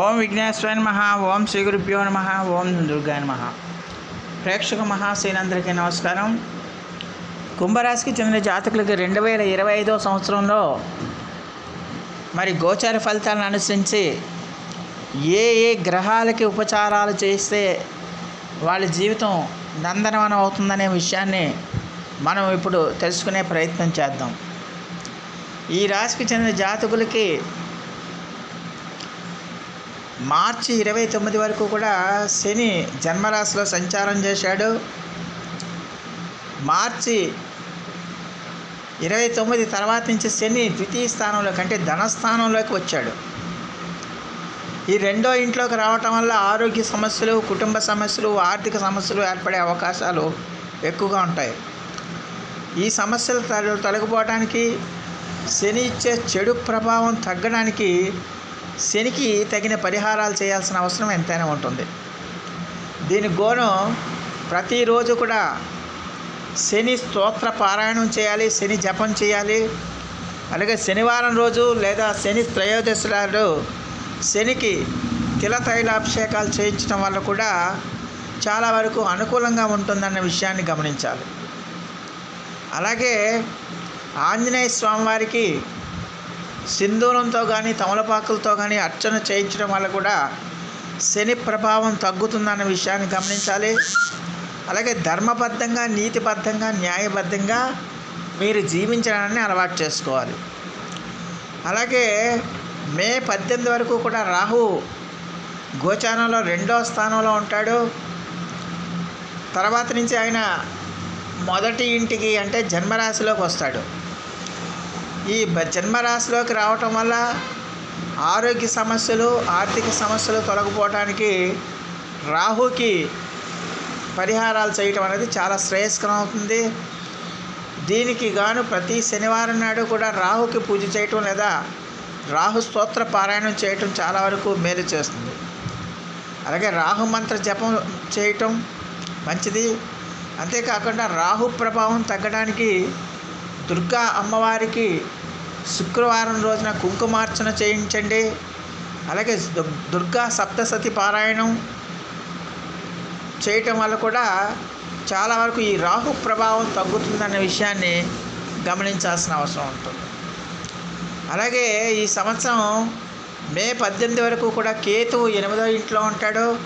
ఓం విఘ్నేశ్వర నమ ఓం శ్రీ గురుభ్యో నమ ఓం దుర్గా నమ. ప్రేక్షక మహాశైలందరికీ నమస్కారం. కుంభరాశికి చెందిన జాతకులకి రెండు వేల ఇరవై ఐదో సంవత్సరంలో మరి గోచార ఫలితాలను అనుసరించి ఏ ఏ గ్రహాలకి ఉపచారాలు చేస్తే వాళ్ళ జీవితం నందనవనం అవుతుందనే విషయాన్ని మనం ఇప్పుడు తెలుసుకునే ప్రయత్నం చేద్దాం. ఈ రాశికి చెందిన జాతకులకి మార్చి ఇరవై తొమ్మిది వరకు కూడా శని జన్మరాశిలో సంచారం చేశాడు. మార్చి ఇరవై తొమ్మిది తర్వాత నుంచి శని ద్వితీయ స్థానంలోకి అంటే ధనస్థానంలోకి వచ్చాడు. ఈ రెండో ఇంట్లోకి రావటం వల్ల ఆరోగ్య సమస్యలు కుటుంబ సమస్యలు ఆర్థిక సమస్యలు ఏర్పడే అవకాశాలు ఎక్కువగా ఉంటాయి. ఈ సమస్యలు తొలగిపోవడానికి శని ఇచ్చే చెడు ప్రభావం తగ్గడానికి శనికి తగిన పరిహారాలు చేయాల్సిన అవసరం ఎంతైనా ఉంటుంది. దీని గోను ప్రతిరోజు కూడా శని స్తోత్ర పారాయణం చేయాలి శని జపం చేయాలి. అలాగే శనివారం రోజు లేదా శని త్రయోదశి నాడు శనికి తిల తైలాభిషేకాలు చేయించడం వల్ల కూడా చాలా వరకు అనుకూలంగా ఉంటుందన్న విషయాన్ని గమనించాలి. అలాగే ఆంజనేయ స్వామివారికి సింధూరంతో కానీ తమలపాకులతో కానీ అర్చన చేయించడం వల్ల కూడా శని ప్రభావం తగ్గుతుందన్న విషయాన్ని గమనించాలి. అలాగే ధర్మబద్ధంగా నీతిబద్ధంగా న్యాయబద్ధంగా మీరు జీవించడాన్ని అలవాటు చేసుకోవాలి. అలాగే మే పద్దెనిమిది వరకు కూడా రాహు గోచారంలో రెండో స్థానంలో ఉంటాడు. తర్వాత నుంచి ఆయన మొదటి ఇంటికి అంటే జన్మరాశిలోకి వస్తాడు. ఈ జన్మరాశిలోకి రావటం వల్ల ఆరోగ్య సమస్యలు ఆర్థిక సమస్యలు తొలగిపోవటానికి రాహుకి పరిహారాలు చేయటం అనేది చాలా శ్రేయస్కరం అవుతుంది. దీనికి గాను ప్రతి శనివారం నాడు కూడా రాహుకి పూజ చేయటం లేదా రాహు స్తోత్ర పారాయణం చేయటం చాలా వరకు మేలు చేస్తుంది. అలాగే రాహు మంత్ర జపం చేయటం మంచిది. అంతేకాకుండా రాహు ప్రభావం తగ్గడానికి దుర్గా అమ్మవారికి శుక్రవారం రోజున కుంకుమార్చన చేయించండి. అలాగే దుర్గా సప్తసతి పారాయణం చేయటం వల్ల కూడా చాలా వరకు ఈ రాహు ప్రభావం తగ్గుతుందన్న విషయాన్ని గమనించాల్సిన అవసరం ఉంటుంది. అలాగే ఈ సంవత్సరం మే పద్దెనిమిది వరకు కూడా కేతువు ఎనిమిదో ఇంట్లో ఉంటాడు.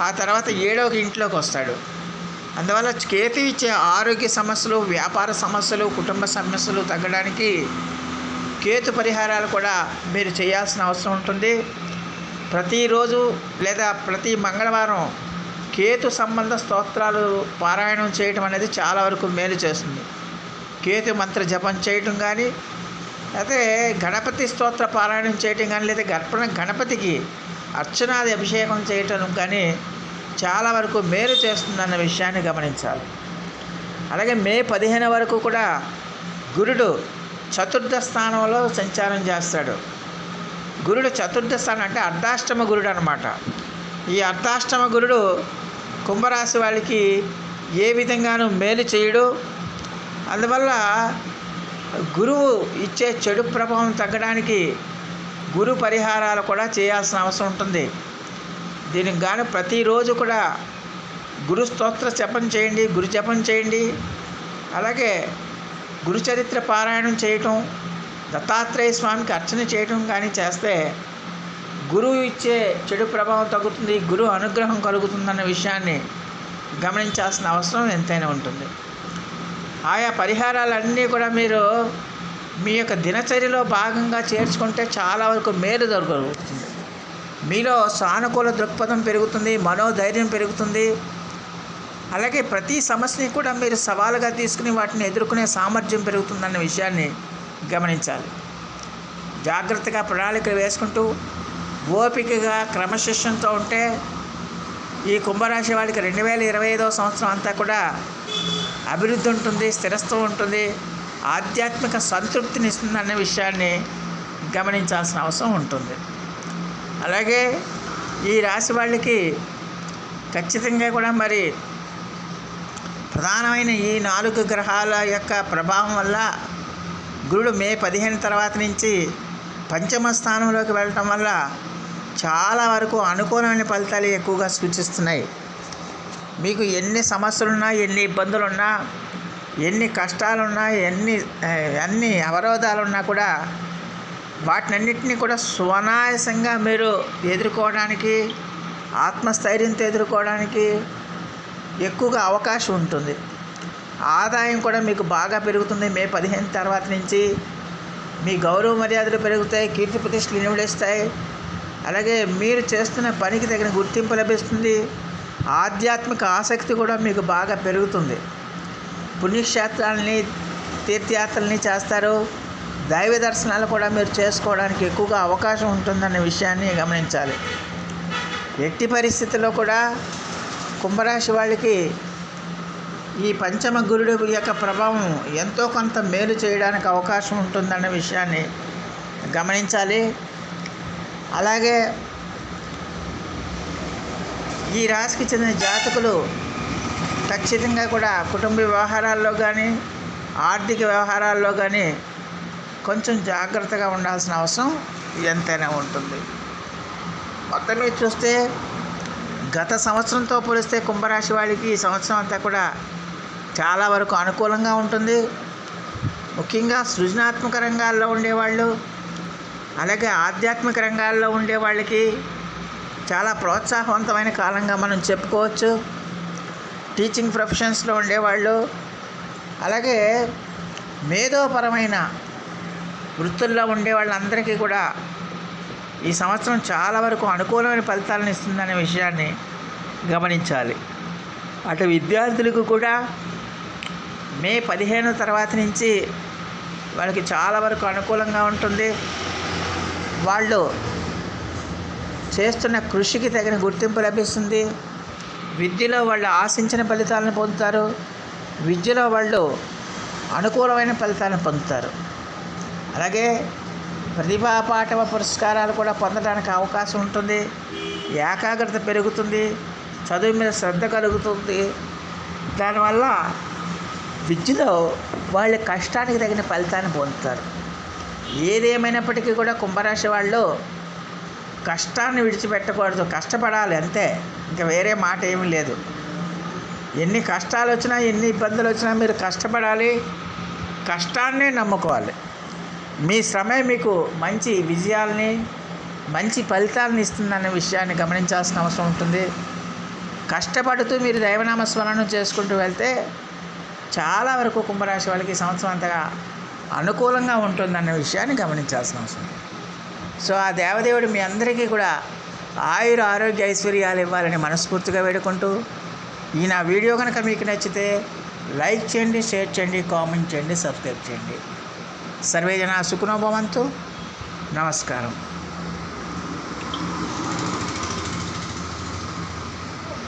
ఆ తర్వాత ఏడవ ఇంట్లోకి వస్తాడు. అందువల్ల కేతు ఇచ్చే ఆరోగ్య సమస్యలు వ్యాపార సమస్యలు కుటుంబ సమస్యలు తగ్గడానికి కేతు పరిహారాలు కూడా మీరు చేయాల్సిన అవసరం ఉంటుంది. ప్రతిరోజు లేదా ప్రతి మంగళవారం కేతు సంబంధ స్తోత్రాలు పారాయణం చేయటం అనేది చాలా వరకు మేలు చేస్తుంది. కేతు మంత్ర జపం చేయటం కానీ అయితే గణపతి స్తోత్ర పారాయణం చేయటం కానీ లేదా గర్భణ గణపతికి అర్చనాది అభిషేకం చేయటం కానీ చాలా వరకు మేలు చేస్తుందన్న విషయాన్ని గమనించాలి. అలాగే మే పదిహేను వరకు కూడా గురుడు చతుర్థ స్థానంలో సంచారం చేస్తాడు. గురుడు చతుర్థ స్థానం అంటే అర్ధాష్టమ గురుడు అనమాట ఈ అర్ధాష్టమ గురుడు కుంభరాశి వాళ్ళకి ఏ విధంగానూ మేలు చేయడు. అందువల్ల గురువు ఇచ్చే చెడు ప్రభావం తగ్గడానికి గురు పరిహారాలు కూడా చేయాల్సిన అవసరం ఉంటుంది. దీనికి గాను ప్రతిరోజు కూడా గురు స్తోత్ర జపం చేయండి గురు జపం చేయండి. అలాగే గురు చరిత్ర పారాయణం చేయటం దత్తాత్రేయ స్వామికి అర్చన చేయటం కానీ చేస్తే గురువు ఇచ్చే చెడు ప్రభావం తగ్గుతుంది గురు అనుగ్రహం కలుగుతుందన్న విషయాన్ని గమనించాల్సిన అవసరం ఎంతైనా ఉంటుంది. ఆయా పరిహారాలన్నీ కూడా మీరు మీ యొక్క దినచర్యలో భాగంగా చేర్చుకుంటే చాలా వరకు మేలు దొరకగలుగుతుంది మీలో సానుకూల దృక్పథం పెరుగుతుంది మనోధైర్యం పెరుగుతుంది. అలాగే ప్రతి సమస్యని కూడా మీరు సవాలుగా తీసుకుని వాటిని ఎదుర్కొనే సామర్థ్యం పెరుగుతుందన్న విషయాన్ని గమనించాలి. జాగ్రత్తగా ప్రణాళికలు వేసుకుంటూ ఓపికగా క్రమశిక్షణతో ఉంటే ఈ కుంభరాశి వాళ్ళకి రెండు వేల ఇరవై ఐదో సంవత్సరం అంతా కూడా అభివృద్ధి ఉంటుంది స్థిరత్వం ఉంటుంది ఆధ్యాత్మిక సంతృప్తిని ఇస్తుందన్న విషయాన్ని గమనించాల్సిన అవసరం ఉంటుంది. అలాగే ఈ రాశి వాళ్ళకి ఖచ్చితంగా కూడా మరి ప్రధానమైన ఈ నాలుగు గ్రహాల యొక్క ప్రభావం వల్ల గురుడు మే పదిహేను తర్వాత నుంచి పంచమ స్థానంలోకి వెళ్ళటం వల్ల చాలా వరకు అనుకూలమైన ఫలితాలు ఎక్కువగా సూచిస్తున్నాయి. మీకు ఎన్ని సమస్యలున్నా ఎన్ని ఇబ్బందులున్నా ఎన్ని కష్టాలున్నా ఎన్ని అన్ని అవరోధాలున్నా కూడా వాటినన్నింటినీ కూడా సునాయాసంగా మీరు ఎదుర్కోవడానికి ఆత్మస్థైర్యంతో ఎదుర్కోవడానికి ఎక్కువగా అవకాశం ఉంటుంది. ఆదాయం కూడా మీకు బాగా పెరుగుతుంది. మే పదిహేను తర్వాత నుంచి మీ గౌరవ మర్యాదలు పెరుగుతాయి కీర్తి ప్రతిష్టలు నిలబడేస్తాయి అలాగే మీరు చేస్తున్న పనికి తగిన గుర్తింపు లభిస్తుంది. ఆధ్యాత్మిక ఆసక్తి కూడా మీకు బాగా పెరుగుతుంది. పుణ్యక్షేత్రాలని తీర్థయాత్రల్ని చేస్తారు. దైవ దర్శనాలు కూడా మీరు చేసుకోవడానికి ఎక్కువగా అవకాశం ఉంటుందనే విషయాన్ని గమనించాలి. ఎట్టి పరిస్థితుల్లో కూడా కుంభరాశి వాళ్ళకి ఈ పంచమ గురుడు యొక్క ప్రభావం ఎంతో కొంత మేలు చేయడానికి అవకాశం ఉంటుందన్న విషయాన్ని గమనించాలి. అలాగే ఈ రాశికి చెందిన జాతకులు ఖచ్చితంగా కూడా కుటుంబ వ్యవహారాల్లో కానీ ఆర్థిక వ్యవహారాల్లో కానీ కొంచెం జాగ్రత్తగా ఉండాల్సిన అవసరం ఎంతైనా ఉంటుంది. మొత్తం మీద చూస్తే గత సంవత్సరంతో పోలిస్తే కుంభరాశి వాళ్ళకి ఈ సంవత్సరం అంతా కూడా చాలా వరకు అనుకూలంగా ఉంటుంది. ముఖ్యంగా సృజనాత్మక రంగాల్లో ఉండేవాళ్ళు అలాగే ఆధ్యాత్మిక రంగాల్లో ఉండే వాళ్ళకి చాలా ప్రోత్సాహవంతమైన కాలంగా మనం చెప్పుకోవచ్చు. టీచింగ్ ప్రొఫెషన్స్లో ఉండేవాళ్ళు అలాగే మేధోపరమైన వృత్తుల్లో ఉండే వాళ్ళందరికీ కూడా ఈ సంవత్సరం చాలా వరకు అనుకూలమైన ఫలితాలను ఇస్తుందనే విషయాన్ని గమనించాలి. అటు విద్యార్థులకు కూడా మే పదిహేను తర్వాత నుంచి వాళ్ళకి చాలా వరకు అనుకూలంగా ఉంటుంది. వాళ్ళు చేస్తున్న కృషికి తగిన గుర్తింపు లభిస్తుంది. విద్యలో వాళ్ళు ఆశించిన ఫలితాలను పొందుతారు. విద్యలో వాళ్ళు అనుకూలమైన ఫలితాలను పొందుతారు. అలాగే ప్రతిభా పాఠవ పురస్కారాలు కూడా పొందడానికి అవకాశం ఉంటుంది. ఏకాగ్రత పెరుగుతుంది. చదువు మీద శ్రద్ధ కలుగుతుంది. దానివల్ల విద్యలో వాళ్ళ కష్టానికి తగిన ఫలితాన్ని పొందుతారు. ఏదేమైనప్పటికీ కూడా కుంభరాశి వాళ్ళు కష్టాన్ని విడిచిపెట్టకూడదు. కష్టపడాలి అంతే. ఇంకా వేరే మాట ఏమీ లేదు. ఎన్ని కష్టాలు వచ్చినా ఎన్ని ఇబ్బందులు వచ్చినా మీరు కష్టపడాలి. కష్టాన్నే నమ్ముకోవాలి. మీ శ్రమే మీకు మంచి విజయాల్ని మంచి ఫలితాలను ఇస్తుందనే విషయాన్ని గమనించాల్సిన అవసరం ఉంటుంది. కష్టపడుతూ మీరు దైవనామ స్మరణం చేసుకుంటూ వెళ్తే చాలా వరకు కుంభరాశి వాళ్ళకి సంవత్సరం అంతగా అనుకూలంగా ఉంటుందన్న విషయాన్ని గమనించాల్సిన అవసరం సో ఆ దేవదేవుడు మీ అందరికీ కూడా ఆయుర ఆరోగ్య ఐశ్వర్యాలు ఇవ్వాలని మనస్ఫూర్తిగా వేడుకుంటూ ఈ నా వీడియో కనుక మీకు నచ్చితే లైక్ చేయండి షేర్ చేయండి కామెంట్ చేయండి సబ్స్క్రైబ్ చేయండి. सर्वे जना सुखिनो भवन्तु। नमस्कारः।